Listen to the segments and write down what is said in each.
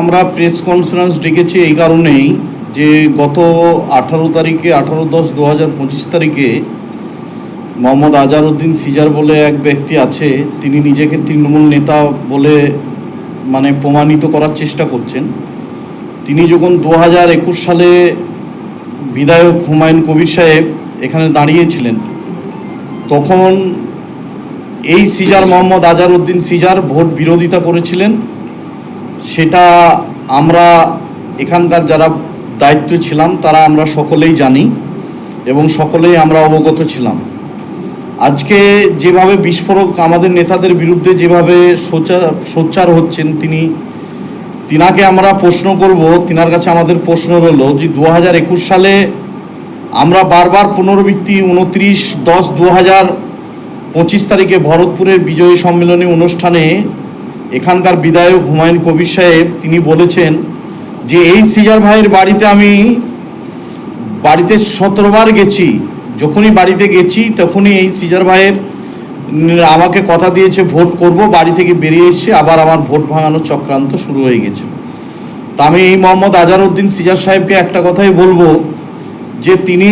আমরা press conference ডেকেছি এই কারণেই যে গত আঠারো তারিখে, আঠারো দশ দু হাজার পঁচিশ তারিখে মোহাম্মদ আজারউদ্দিন সিজার বলে এক ব্যক্তি আছে, তিনি নিজেকে তৃণমূল নেতা বলে মানে প্রমাণিত করার চেষ্টা করছেন। তিনি যখন দু হাজার একুশ সালে বিধায়ক হুমায়ুন কবির সাহেব এখানে দাঁড়িয়েছিলেন, তখন এই সিজার মোহাম্মদ আজারউদ্দিন সিজার ভোট বিরোধিতা করেছিলেন। সেটা আমরা এখানকার যারা দায়িত্ব ছিলাম, তারা আমরা সকলেই জানি এবং সকলেই আমরা অবগত ছিলাম। আজকে যেভাবে বিস্ফোরক আমাদের নেতাদের বিরুদ্ধে যেভাবে সোচ্চার সোচ্চার হচ্ছেন তিনি, তিনাকে আমরা প্রশ্ন করব, তিনার কাছে আমাদের প্রশ্ন রইল যে দু হাজার একুশ সালে আমরা বারবার পুনরাবৃত্তি উনত্রিশ দশ দু হাজার পঁচিশ তারিখে ভরতপুরের বিজয়ী সম্মেলনী অনুষ্ঠানে এখানকার বিধায়ক হুমায়ুন কবির সাহেব, তিনি বলেছেন যে এই সিজার ভাইয়ের বাড়িতে আমি বাড়িতে সতেরোবার গেছি। যখনই বাড়িতে গেছি, তখনই এই সিজার ভাইয়ের আমাকে কথা দিয়েছে, ভোট করব, বাড়ি থেকে বেরিয়ে এসছে আবার আমার ভোট ভাঙানোর চক্রান্ত শুরু হয়ে গেছে। তা আমি এই মোহাম্মদ আজারউদ্দিন সিজার সাহেবকে একটা কথাই বলব যে তিনি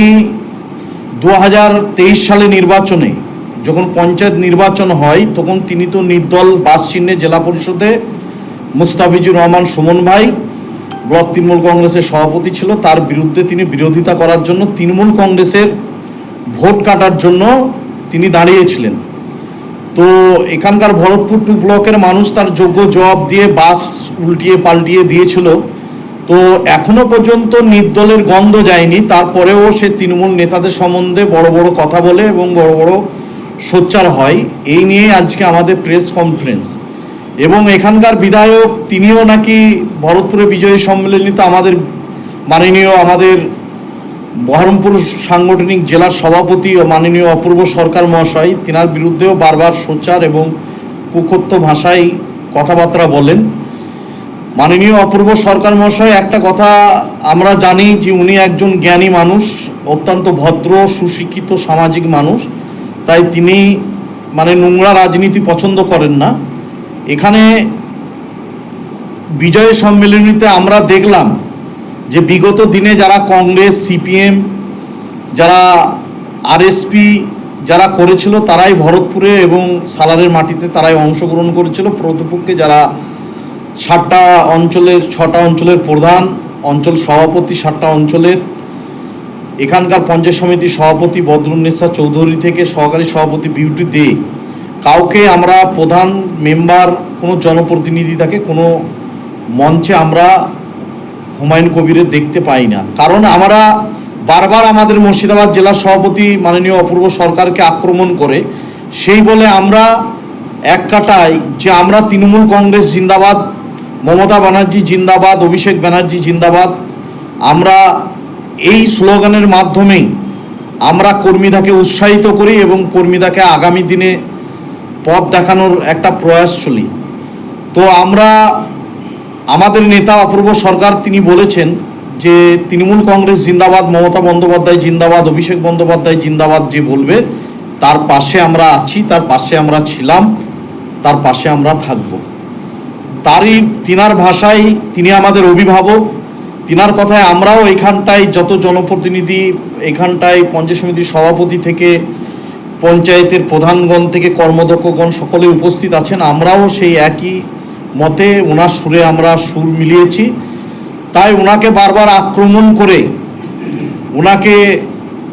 দু হাজার তেইশ সালে নির্বাচনে যখন পঞ্চায়েত নির্বাচন হয়, তখন তিনি তো নির্দল বাস চিহ্নে জেলা পরিষদে মুস্তাফিজুর রহমান সুমন ভাই, ব্লক তৃণমূল কংগ্রেসের সভাপতি ছিল, তার বিরুদ্ধে তিনি বিরোধিতা করার জন্য তৃণমূল কংগ্রেসের ভোট কাটার জন্য তিনি দাঁড়িয়েছিলেন। তো এখানকার ভরতপুর টু ব্লকের মানুষ তার যোগ্য জবাব দিয়ে বাস উল্টিয়ে পাল্টিয়ে দিয়েছিল। তো এখনও পর্যন্ত নির্দলের গন্ধ যায়নি, তারপরেও সে তৃণমূল নেতাদের সম্বন্ধে বড় বড় কথা বলে এবং বড় বড় সোচ্চার হয়, এই নিয়ে আজকে আমাদের প্রেস কনফারেন্স এবং এখানকার বিধায়ক, তিনিও নাকি ভরতপুরে বিজয়ী সম্মেলনীতে আমাদের মাননীয়, আমাদের বহরমপুর সাংগঠনিক জেলার সভাপতি ও মাননীয় অপূর্ব সরকার মহাশয়, তিনার বিরুদ্ধেও বারবার সোচ্চার এবং কুকত্ব ভাষায় কথাবার্তা বলেন। মাননীয় অপূর্ব সরকার মহাশয়, একটা কথা আমরা জানি যে উনি একজন জ্ঞানী মানুষ, অত্যন্ত ভদ্র, সুশিক্ষিত, সামাজিক মানুষ। তাই তিনি মানে নোংরা রাজনীতি পছন্দ করেন না। এখানে বিজয় সম্মেলনীতে আমরা দেখলাম যে বিগত দিনে যারা কংগ্রেস, সিপিএম, যারা আরএসপি যারা করেছিল তারাই ভরতপুরে এবং সালারের মাটিতে তারাই অংশগ্রহণ করেছিল। প্রতিপক্ষে যারা সাতটা অঞ্চলের, ছটা অঞ্চলের প্রধান, অঞ্চল সভাপতি সাতটা অঞ্চলের এখানকার পঞ্চায়েত সমিতির সভাপতি বদরুন্নেসা চৌধুরী থেকে সহকারী সভাপতি বিউটি দে। কাউকে আমরা প্রধান মেম্বার, কোনো জনপ্রতিনিধি থাকে কোনো মঞ্চে আমরা হুমায়ুন কবিরের দেখতে পাই না। কারণ আমরা বারবার আমাদের মুর্শিদাবাদ জেলার সভাপতি মাননীয় অপূর্ব সরকারকে আক্রমণ করে, সেই বলে আমরা এক কাটায় যে আমরা তৃণমূল কংগ্রেস জিন্দাবাদ, মমতা ব্যানার্জি জিন্দাবাদ, অভিষেক ব্যানার্জি জিন্দাবাদ, আমরা এই স্লোগানের মাধ্যমেই আমরা কর্মীদাকে উৎসাহিত করি এবং কর্মীদাকে আগামী দিনে পথ দেখানোর একটা প্রয়াস চলি। তো আমরা, আমাদের নেতা অপূর্ব সরকার তিনি বলেছেন যে তৃণমূল কংগ্রেস জিন্দাবাদ, মমতা বন্দ্যোপাধ্যায় জিন্দাবাদ, অভিষেক বন্দ্যোপাধ্যায় জিন্দাবাদ যে বলবে, তার পাশে আমরা আছি, তার পাশে আমরা ছিলাম, তার পাশে আমরা থাকব। তারই, তিনার ভাষায় তিনি আমাদের অভিভাবক তিনার কথায় আমরাও এখানটায় যত জনপ্রতিনিধি এখানটায় পঞ্চায়েত সমিতির সভাপতি থেকে, পঞ্চায়েতের প্রধানগণ থেকে কর্মদক্ষগণ সকলে উপস্থিত আছেন, আমরাও সেই একই মতে ওনার সুরে আমরা সুর মিলিয়েছি। তাই ওনাকে বারবার আক্রমণ করে ওনাকে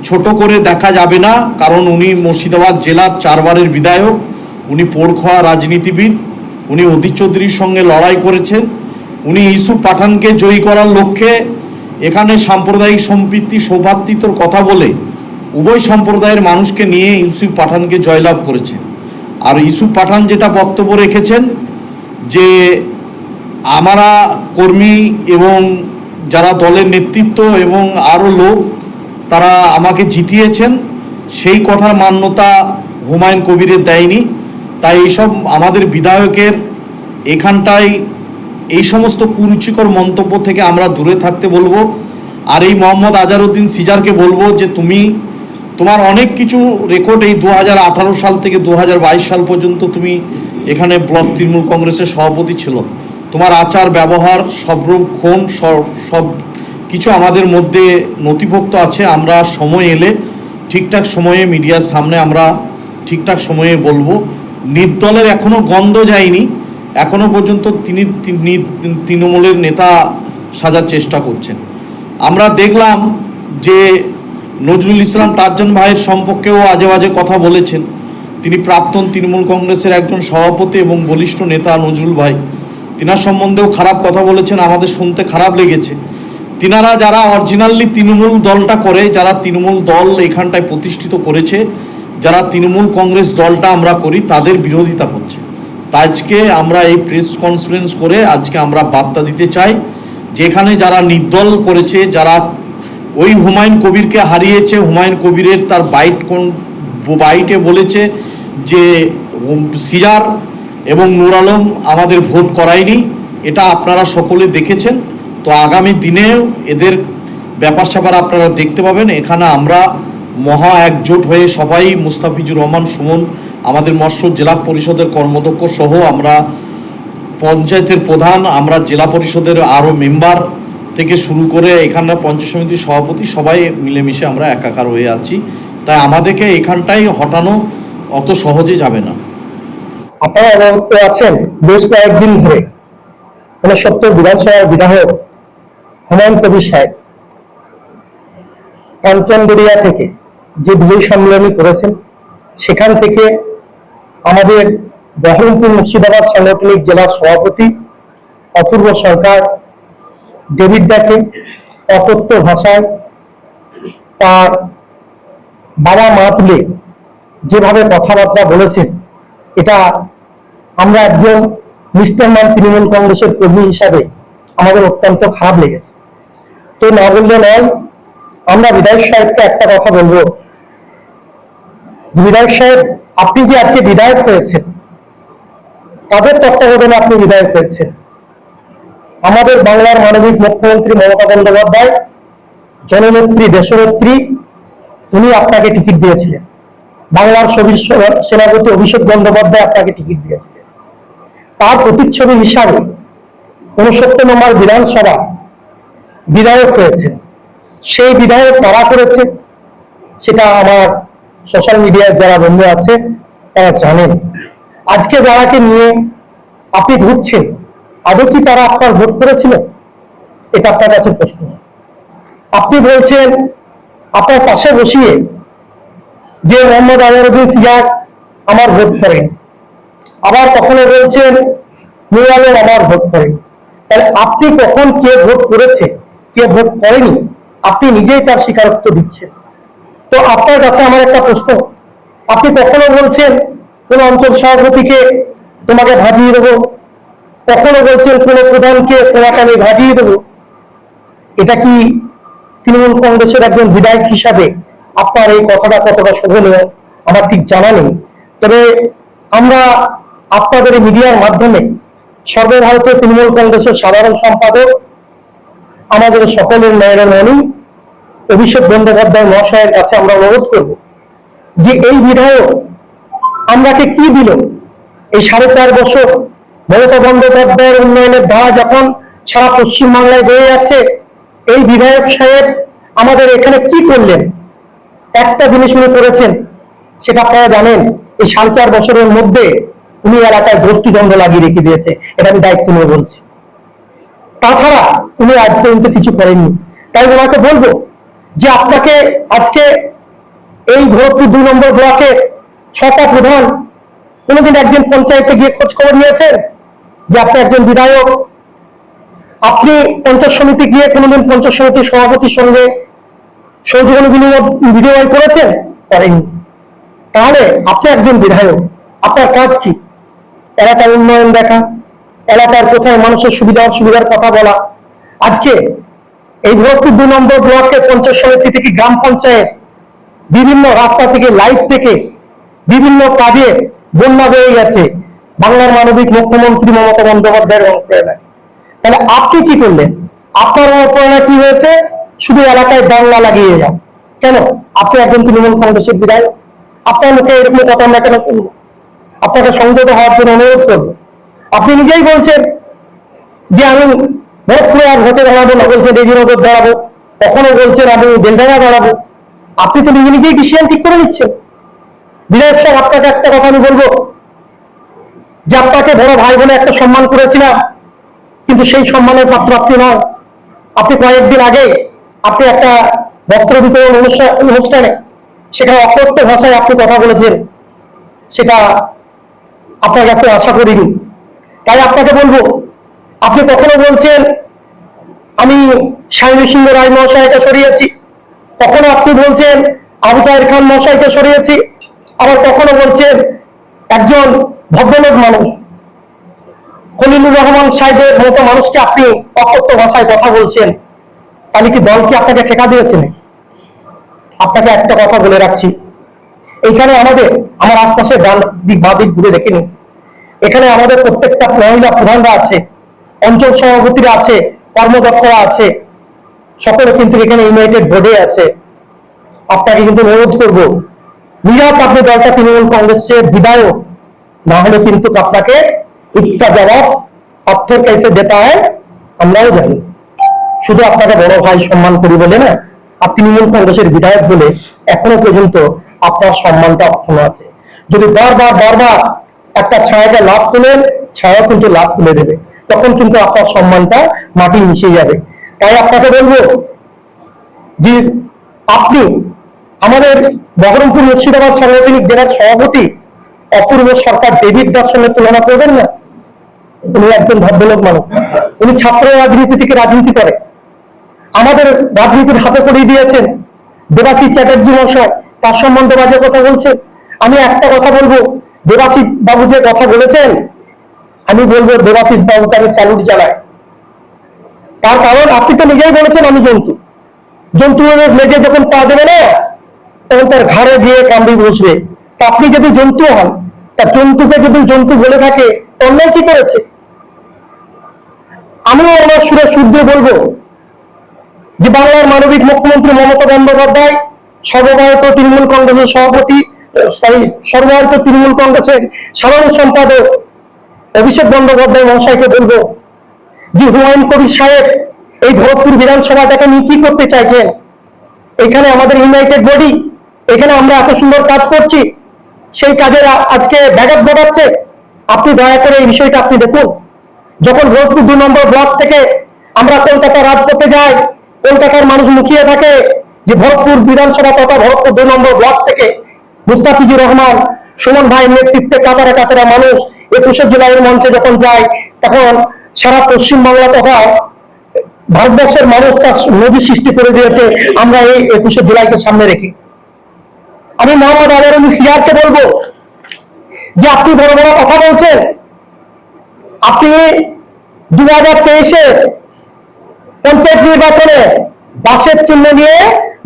ছোট করে দেখা যাবে না, কারণ উনি মুর্শিদাবাদ জেলার চারবারের বিধায়ক, উনি পোড়খোয়া রাজনীতিবিদ, উনি অধীর চৌধুরীর সঙ্গে লড়াই করেছেন। উনি ইসুফ পাঠানকে জয়ী করার লক্ষ্যে এখানে সাম্প্রদায়িক সম্পৃক্তি সৌভাতৃত্বর কথা বলে উভয় সম্প্রদায়ের মানুষকে নিয়ে ইউসুফ পাঠানকে জয়লাভ করেছেন আর ইউসুফ পাঠান যেটা বক্তব্য রেখেছেন যে আমরা কর্মী এবং যারা দলের নেতৃত্ব এবং আরও লোক, তারা আমাকে জিতিয়েছেন। সেই কথার মান্যতা হুমায়ুন কবিরের দেয়নি। তাই এইসব আমাদের বিধায়কের এখানটায় এই সমস্ত কুরুচিকর মন্তব্য থেকে আমরা দূরে থাকতে বলব। আর এই মোহাম্মদ আজারউদ্দিন সিজারকে বলব যে তুমি, তোমার অনেক কিছু রেকর্ড এই দু হাজার আঠারো সাল থেকে দু হাজার বাইশ সাল পর্যন্ত তুমি এখানে ব্লক তৃণমূল কংগ্রেসের সভাপতি ছিল। তোমার আচার, ব্যবহার সব রক্ষণ সব কিছু আমাদের মধ্যে নথিভুক্ত আছে। আমরা সময় এলে, ঠিকঠাক সময়ে মিডিয়ার সামনে আমরা ঠিকঠাক সময়ে বলব। নির্দলের এখনও গন্ধ যায়নি। এখনও পর্যন্ত তিনি তৃণমূলের নেতা সাজার চেষ্টা করছেন। আমরা দেখলাম যে নজরুল ইসলাম টারজান ভাইয়ের সম্পর্কেও আজে বাজে কথা বলেছেন। তিনি প্রাক্তন তৃণমূল কংগ্রেসের একজন সভাপতি এবং বলিষ্ঠ নেতা নজরুল ভাই। তিনার সম্বন্ধেও খারাপ কথা বলেছেন, আমাদের শুনতে খারাপ লেগেছে। তিনারা যারা অরিজিনালি তৃণমূল দলটা করে, যারা তৃণমূল দল এখানটায় প্রতিষ্ঠিত করেছে, যারা তৃণমূল কংগ্রেস দলটা আমরা করি, তাদের বিরোধিতা তা আজকে আমরা এই প্রেস কনফারেন্স করে আজকে আমরা বার্তা দিতে চাই। যেখানে যারা নির্দল করেছে, যারা ওই হুমায়ুন কবিরকে হারিয়েছে, হুমায়ুন কবিরের তার বাইট কোন বাইটে বলেছে যে সিজার এবং নূর আলম আমাদের ভোট করায়নি। এটা আপনারা সকলে দেখেছেন। তো আগামী দিনেও এদের ব্যাপার স্যাপার আপনারা দেখতে পাবেন। এখানে আমরা মহা একজোট হয়ে সবাই মুস্তাফিজুর রহমান, সুমন আমাদের মৎস্য জেলা পরিষদের কর্মদক্ষ সহ আমরা পঞ্চায়েতের প্রধান, আমরা জেলা পরিষদের আরও মেম্বার থেকে শুরু করে এখানকার পঞ্চায়েত সমিতির সভাপতি সবাই মিলেমিশে আমরা একাকার হয়ে আছি। তাই আমাদেরকে এখানটাই হটানো অত সহজে যাবে না। আপনারা অবগত আছেন, বেশ কয়েকদিন ধরে ঊনসত্তর বিধানসভার বিধায়ক হুমায়ুন কবির সাহেব কাঞ্চনগড়িয়া থেকে যে বিজয় সম্মেলনী করেছেন, সেখান থেকে আমাদের বহরমপুর মুর্শিদাবাদ সাংগঠনিক জেলার সভাপতি, অপূর্ব সরকার, ডেভিড ডাকে অকথ্য ভাষায় তার বাবা মা তুলে যেভাবে কথাবার্তা বলেছেন, এটা আমরা একজন নিষ্ঠামান তৃণমূল কংগ্রেসের কর্মী হিসাবে আমাদের অত্যন্ত খারাপ লেগেছে। তো না বললে নয়, আমরা বিধায়ক সাহেবকে একটা কথা বলব। বিধায়ক সাহেব, আপনি যে আজকে বিধায়ক হয়েছেন, তাদের তত্ত্বাবধানে আপনি বিধায়ক হয়েছেন। আমাদের বাংলার মানবিক মুখ্যমন্ত্রী মমতা বন্দ্যোপাধ্যায়, জননেত্রী দেশনেত্রী, উনি আপনাকে টিকিট দিয়েছিলেন। বাংলার সেনাপতি অভিষেক বন্দ্যোপাধ্যায় আপনাকে টিকিট দিয়েছিলেন। তার প্রতিচ্ছবি হিসাবে উনসত্তর নম্বর বিধানসভা বিধায়ক হয়েছে সেই বিধায়ক তারা করেছে সেটা আমার সোশ্যাল মিডিয়ার যারা বন্ধু আছে, তারা জানেন। আজকে যারাকে নিয়ে আপনি ঘুরছেন, আদৌ কি তারা আপনার ভোট করেছিল? এটা আপনার কাছে প্রশ্ন। আপনি বলছেন, আপনার পাশে বসিয়ে যে মোহাম্মদ আজহারুদ্দিন সিয়াক আমার ভোট করেন, আবার কখনো বলছেন নুর আমার ভোট করেন। তাহলে আপনি কখন কে ভোট করেছে, কে ভোট করেনি, আপনি নিজেই তার স্বীকারোক্ত দিচ্ছেন। তো আপনার কাছে আমার একটা প্রশ্ন। আপনি কখনো বলছেন, কোন অঞ্চল সভাপতিকে তোমাকে ভাজিয়ে দেবো? কখনো বলছেন, কোন প্রধানকে তোমাকে আমি ভাজিয়ে দেবো? এটা কি তৃণমূল কংগ্রেসের একজন বিধায়ক হিসাবে আপনার এই কথাটা কতটা শোভনীয়? আমার ঠিক জানা নেই। তবে আমরা আপনাদের মিডিয়ার মাধ্যমে সর্বভারতীয় তৃণমূল কংগ্রেসের সাধারণ সম্পাদক, আমাদের সকলের নয়ন মণি অভিষেক বন্দ্যোপাধ্যায় মহাশয়ের কাছে আমরা অনুরোধ করব যে এই বিধায়ক আমরাকে কি দিল? এই সাড়ে চার বছর মমতা বন্দ্যোপাধ্যায়ের উন্নয়নের ধারা যখন সারা পশ্চিম বাংলায় বেড়ে যাচ্ছে, এই বিধায়ক সাহেব আমাদের এখানে কি করলেন? একটা জিনিস উনি করেছেন, সেটা আপনারা জানেন, এই সাড়ে চার বছরের মধ্যে উনি এলাকায় গোষ্ঠীদ্বন্দ্ব লাগিয়ে রেখে দিয়েছে, এটা আমি দায়িত্ব নিয়ে বলছি। তাছাড়া উনি আজ পর্যন্ত কিছু করেননি। তাই ওনাকে বলব যে আপনাকে আজকে এই ভরতপুর দুই নম্বর ব্লকে ছটা প্রধান কোনোদিন একদিন পঞ্চায়েতে গিয়ে খোঁজ খবর নিয়েছেন? যে আপনি একজন বিধায়ক। আপনি পঞ্চায়েত সমিতি গিয়ে কোনোদিন পঞ্চায়েত সমিতির সভাপতির সঙ্গে সৌজন্য বিনিময় বিনিময় করেছেন? করেননি। তাহলে আপনি একজন বিধায়ক, আপনার কাজ কি? এলাকার উন্নয়ন দেখা, এলাকার কোথায় মানুষের সুবিধা অসুবিধার কথা বলা। আজকে এই ভরতপুর দুই নম্বর ব্লকে পঞ্চায়েত সমিতি থেকে গ্রাম পঞ্চায়েত, বিভিন্ন রাস্তা থেকে, লাইট থেকে বিভিন্ন কাজে বন্যা হয়ে গেছে। বাংলার মানবিক মুখ্যমন্ত্রী মমতা বন্দ্যোপাধ্যায়ের অনুপ্রেরণায়। তাহলে আপনি কি করলেন? আপনার অনুপ্রেরণা কি হয়েছে? শুধু এলাকায় বাংলা লাগিয়ে যান। কেন? আপনি একজন তৃণমূল কংগ্রেসের বিধায়ক। আপনার মুখে এরকম কথা আমরা কেন শুনব? আপনাকে সংযত হওয়ার জন্য অনুরোধ করব। আপনি নিজেই বলছেন যে আমি ভোটে দাঁড়াবো না বলছেন রেজিনগর দাঁড়াবো। কখনো বলছেন আমি বেলডাঙ্গা দাঁড়াবো। আপনি তো নিজে নিজেই ডিসিশন ঠিক করে নিচ্ছেন। বিধায়ক সাহেব, আপনাকে একটা কথা আমি বলব। যে আপনাকে বড় ভাই বলে একটা সম্মান করেছিলাম, কিন্তু সেই সম্মানের পাত্র আপনি নন। আপনি কয়েকদিন আগে আপনি একটা বস্ত্র বিতরণ অনুষ্ঠান অনুষ্ঠানে সেখানে অকথ্য ভাষায় আপনি কথা বলেছেন। সেটা আপনার কাছে আশা করিনি। তাই আপনাকে বলব আপনি কখনো বলছেন, আমি স্বামী সিংহ রায় মহাশয়কে সরিয়েছি কখনো আপনি বলছেন, আবু তাহের খান মহাশয়কে সরিয়েছি আবার কখনো বলছেন, একজন ভদ্রলোক মানুষ খলিলুর রহমান সাহেবের মতো মানুষকে আপনি অকথ্য ভাষায় কথা বলছেন, তাহলে কি দল কি আপনাকে ঠেকা দিয়েছে নাকি? আপনাকে একটা কথা বলে রাখছি। এইখানে আমাদের, আমার আশপাশে ডান দিক, বাঁ দিক ঘুরে দেখে নিন এখানে আমাদের প্রত্যেকটা মহিলা প্রধানরা আছে। অঞ্চল সভাপতিরা আছে কর্মদক্ষরা আছে, সকলে কিন্তু এখানে ইউনাইটেড বোর্ডে আছে। আপনাকে কিন্তু অনুরোধ করব, নিরাপ আপনি দলটা তৃণমূল কংগ্রেসের বিধায়ক না হলে কিন্তু আপনাকে ইটকা জবাব পাথর कैसे দেতা হয়, আমরাও জানি। শুধু আপনাকে বড় ভাই সম্মান করি বলে না, আর তৃণমূল কংগ্রেসের বিধায়ক বলে এখনও পর্যন্ত আপনার সম্মানটা অক্ষুণ্ণ আছে। যদি বারবার বারবার একটা ছায়াকে লাভ তুলেন ছায়া কিন্তু লাভ তুলে দেবে। তখন কিন্তু আপনার সম্মানটা মাটি মিশে যাবে। তাই আপনাকে বলব যে আপনি আমাদের বহরমপুর মুর্শিদাবাদ সাংগঠনিক জেলার সভাপতি, অপূর্ব সরকার ডেভিড সঙ্গে তুলনা করবেন না? উনি একজন ভদ্রলোক মানুষ। উনি ছাত্র রাজনীতি থেকে রাজনীতি করে। আমাদের রাজনীতির হাতে করিয়ে দিয়েছেন দেবাশিস চ্যাটার্জি মশাই তার সম্বন্ধে বাজে কথা বলছেন। আমি একটা কথা বলব। দেবাশিস বাবু যে কথা বলেছেন আমি বলব, দেবাশিস বাবুকে স্যালুট জানাই তার কারণ আপনি তো নিজেই বলেছেন আমি জন্তু। জন্তু লেজে যখন পা দেবে না, তখন তার ঘাড়ে গিয়ে কামড়ি বসবে। আপনি যদি জন্তু হন, তা জন্তুকে যদি জন্তু বলে থাকে, অন্যায় কি করেছে? আমিও আমার সুরে শুদ্ধ বলব যে বাংলার মানবিক মুখ্যমন্ত্রী মমতা বন্দ্যোপাধ্যায় সর্বভারত তৃণমূল কংগ্রেসের সভাপতি সরি সর্বভারতীয় তৃণমূল কংগ্রেসের সাধারণ সম্পাদক অভিষেক বন্দ্যোপাধ্যায় মহাশয়কে বলব যে হুমায়ুন কবির সাহেব এই ভরতপুর বিধানসভাটাকে নিয়ে কি করতে চাইছেন? এখানে আমাদের ইউনাইটেড বডি এখানে আমরা এত সুন্দর কাজ করছি, সেই কাজের আজকে ব্যাঘাত ঘটাচ্ছে। আপনি দয়া করে এই বিষয়টা আপনি দেখুন। যখন ভরতপুর দু নম্বর ব্লক থেকে আমরা কলকাতা রাজপথে যাই, কলকাতার মানুষ মুখিয়ে থাকে যে ভরতপুর বিধানসভা তথা ভরতপুর দুই নম্বর ব্লক থেকে মুস্তাফিজুর রহমান, সুমন ভাইয়ের নেতৃত্বে কাতারে কাতারা মানুষ একুশে জুলাইয়ের মঞ্চে যখন যায়, তখন সারা পশ্চিমবাংলা তথা ভারতবর্ষের মানুষ তার নদী সৃষ্টি করে দিয়েছে, আমরা এই একুশে জুলাইকে সামনে রেখে। আমি মোহাম্মদ আজারুল সিয়ারকে বলব যে আপনি বড় বড় কথা বলছেন। আপনি দু হাজার তেইশে পঞ্চায়েত নির্বাচনে বাসের চিহ্ন নিয়ে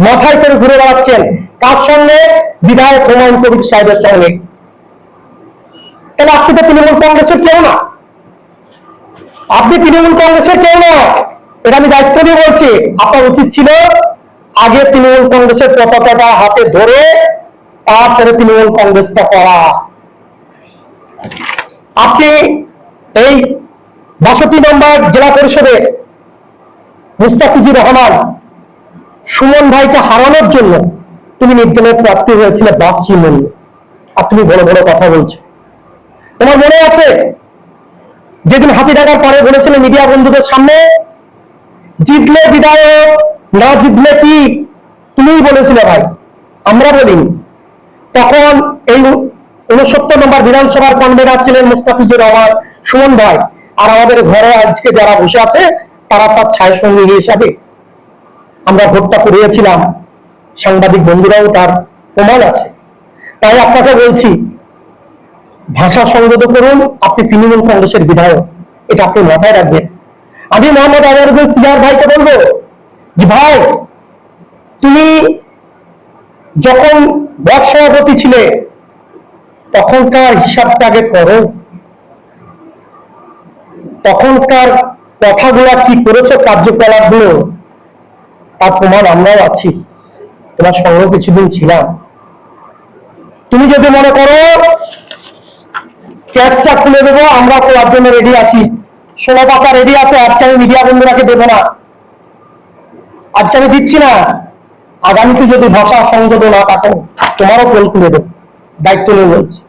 মাথায় করে ঘুরে বেড়াচ্ছেন। কার সঙ্গে বিধায়ক হুমায়ুন কবির সাহেবের সঙ্গে। তাহলে আপনি তো তৃণমূল কংগ্রেসের কেউ না। আপনি তৃণমূল কংগ্রেসের কেউ না। এটা আমি দায়িত্ব নিয়ে বলছি। আপনার উচিত ছিল আগে তৃণমূল কংগ্রেসের পতাকাটা হাতে ধরে তারপরে তৃণমূল কংগ্রেসটা করা। আপনি এই বাষট্টি নম্বর জেলা পরিষদে মুস্তাফিজুর রহমান, সুমন ভাইকে হারানোর জন্য তুমি নির্দলের প্রার্থী হয়েছিলে বাস চিহ্ন নিয়ে আর তুমি বড় বড় কথা বলছো। তোমার মনে আছে? যেদিন হাতিডাঙ্গার পরে বলেছিলে মিডিয়া বন্ধুদের সামনে, জিতলে বিধায়ক, না জিতলে কি? তুমিই বলেছিলে ভাই, আমরা বলিনি। তখন এই উনসত্তর নম্বর বিধানসভার কনভেনার ছিলেন মুস্তাফিজুর রহমান, সুমন ভাই। আর আমাদের ঘরে আজকে যারা বসে আছে, তারা তার ছায় সঙ্গী হিসাবে আমরা ভোটটা করিয়েছিলাম সাংবাদিক বন্ধুরাও তার প্রমাণ আছে। তাই আপনাকে বলছি ভাষা সংযত করুন, আপনি তৃণমূল কংগ্রেসের বিধায়ক। এটা আপনি মাথায় রাখবেন। আমি মোহাম্মদ আজারুদ্দিন সিয়ার ভাইকে বলব যে, ভাই, তুমি যখন ব্লক সভাপতি ছিলে, তখনকার হিসাবটা আগে করো। তখনকার কথাগুলা কি করেছ কার্যকলাপগুলো তার প্রমাণ আমরাও আছি। তোমার সঙ্গে কিছুদিন ছিলাম। তুমি যদি মনে করো ক্যাপচা খুলে দেবো, আমরা তার জন্য রেডি আছি। ষোলো পাতা রেডি আছে, আজকে আমি মিডিয়া বন্ধুরাকে দেবো না। আজকে আমি দিচ্ছি না। আগামীতে যদি ভাষা সংযোগ না থাকে তোমারও কোল খুলে দেবো। দায়িত্ব নিয়ে বলছি।